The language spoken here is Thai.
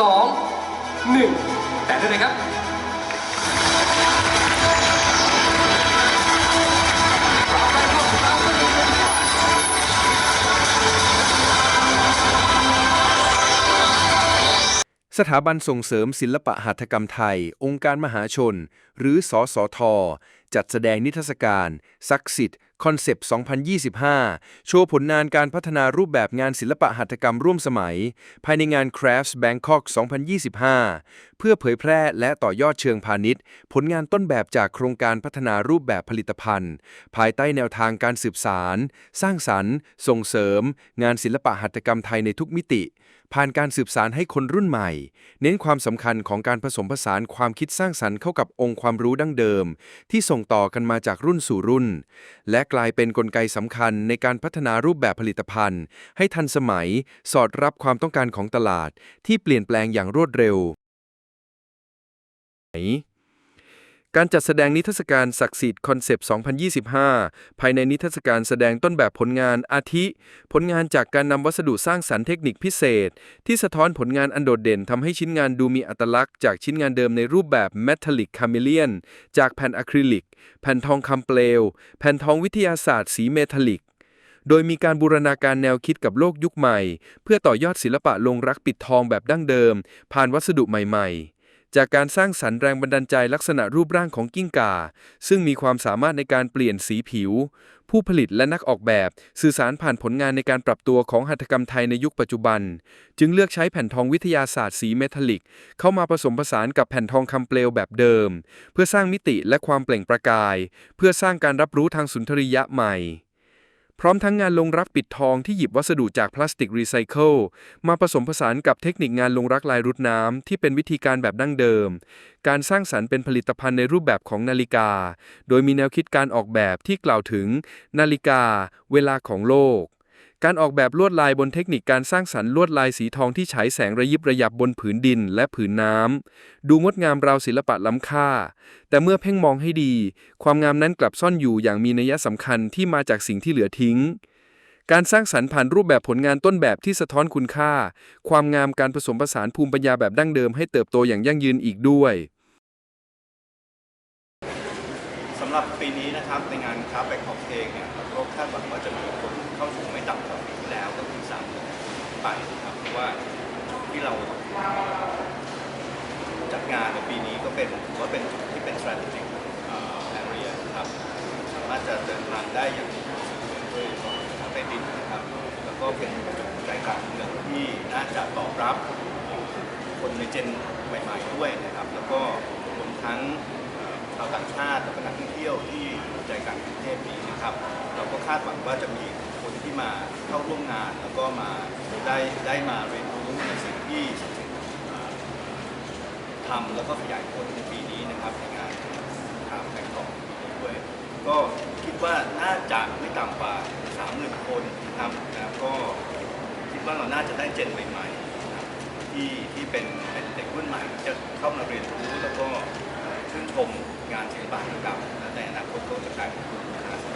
สองหนึ่งแต่ได้เลยครับสถาบันส่งเสริมศิลปะหัตถกรรมไทย องค์การมหาชน หรือสสทจัดแสดงนิทรรศการ ศักดิ์สิทธิ์ คอนเซปต์ 2025 โชว์ผลงานการพัฒนารูปแบบงานศิลปะหัตถกรรมร่วมสมัย ภายในงาน Crafts Bangkok 2025 เพื่อเผยแพร่และต่อยอดเชิงพาณิชย์ ผลงานต้นแบบจากโครงการพัฒนารูปแบบผลิตภัณฑ์ ภายใต้แนวทางการสืบสาร สร้างสรรค์ ส่งเสริม งานศิลปะหัตถกรรมไทยในทุกมิติผ่านการสืบสารให้คนรุ่นใหม่ เน้นความสำคัญของการผสมผสานความคิดสร้างสรรค์เข้ากับองค์ความรู้ดั้งเดิม ที่ส่งต่อกันมาจากรุ่นสู่รุ่น และกลายเป็นนกลไกสำคัญในการพัฒนารูปแบบผลิตภัณฑ์ ให้ทันสมัยสอดรับความต้องการของตลาด ที่เปลี่ยนแปลงอย่างรวดเร็ว การจัดแสดงนิทรรศการศักดิ์สิทธิ์คอนเซปต์ 2025 ภายในนิทรรศการแสดงต้นแบบผลงานอาทิ ผลงานจากการนำวัสดุสร้างสรรค์เทคนิคพิเศษ ที่สะท้อนผลงานอันโดดเด่นทำให้ชิ้นงานดูมีอัตลักษณ์จากชิ้นงานเดิมในรูปแบบ Metallic Chameleon จากแผ่นอะคริลิก แผ่นทองคำเปลว แผ่นทองวิทยาศาสตร์สีเมทัลลิกโดยมีการบูรณาการแนวคิดกับโลกยุคใหม่ เพื่อต่อยอดศิลปะลงรักปิดทองแบบดั้งเดิม ผ่านวัสดุใหม่ๆ จากการสร้างสรรค์แรงบันดาลใจลักษณะรูปร่างของกิ้งก่า ซึ่งมีความสามารถในการเปลี่ยนสีผิว ผู้ผลิตและนักออกแบบ สื่อสารผ่านผลงานในการปรับตัวของหัตถกรรมไทยในยุคปัจจุบัน จึงเลือกใช้แผ่นทองวิทยาศาสตร์สีเมทัลลิก เข้ามาผสมผสานกับแผ่นทองคำเปลวแบบเดิม เพื่อสร้างมิติและความเปล่งประกาย เพื่อสร้างการรับรู้ทางสุนทรียะใหม่ พร้อมทั้งงานลงรักปิดทองที่หยิบวัสดุจากพลาสติกรีไซเคิลมาผสมผสานกับเทคนิคงานลงรักลายรุดน้ำที่เป็นวิธีการแบบดั้งเดิม การสร้างสรรค์เป็นผลิตภัณฑ์ในรูปแบบของนาฬิกา โดยมีแนวคิดการออกแบบที่กล่าวถึงนาฬิกา เวลาของโลก การออกแบบลวดลายบนเทคนิคการสร้างสรรค์ลวดลายสีทองที่ฉายแสงระยิบระยับบนผืนดินและผืนน้ำ ดูงดงามราวศิลปะล้ำค่า แต่เมื่อเพ่งมองให้ดี ความงามนั้นกลับซ่อนอยู่อย่างมีนัยสำคัญที่มาจากสิ่งที่เหลือทิ้ง การสร้างสรรค์ผ่านรูปแบบผลงานต้นแบบที่สะท้อนคุณค่า ความงามการผสมผสานภูมิปัญญาแบบดั้งเดิมให้เติบโตอย่างยั่งยืนอีกด้วยสำหรับปีนี้นะครับในงานค้าแบงคอกเองเนี่ยเราคาดหวังว่าจะมีคน เข้าชมไม่ต่ำกว่าปีที่แล้วก็คือสามหมื่นไปนะครับเพราะว่าจุดที่เราจัดงานในปีนี้ก็เป็นถือว่าเป็นจุดที่เป็น strategic area นะครับสามารถจะเดินทางได้อย่างสะดวกด้วยทางใต้ดินนะครับ แล้วก็เป็นจุดใจกลางเมืองที่น่าจะตอบรับคนในเจนใหม่ๆด้วยนะครับ แล้วก็รวมทั้งชาวต่างชาติและก็นักท่องเที่ยวที่ใจกลางกรุงเทพนี้นะครับ เราก็คาดหวังว่าจะมี มาเข้าร่วมงาน แล้วก็มาได้ได้มาเรียนรู้ในสิ่งที่ทำแล้วก็ขยายผลในปีนี้นะครับในงานทางแบงกอปีนี้ด้วยก็คิดว่าน่าจะไม่ต่ำกว่า30,000คนนะครับแล้วก็คิดว่าเราน่าจะได้เจนใหม่ๆที่ที่เป็นเป็นเด็กรุ่นใหม่จะเข้ามาเรียนรู้แล้วก็ชื่นชมงานศิลปะหัตถกรรมและในอนาคตก็จะกลายเป็นผู้พัฒนา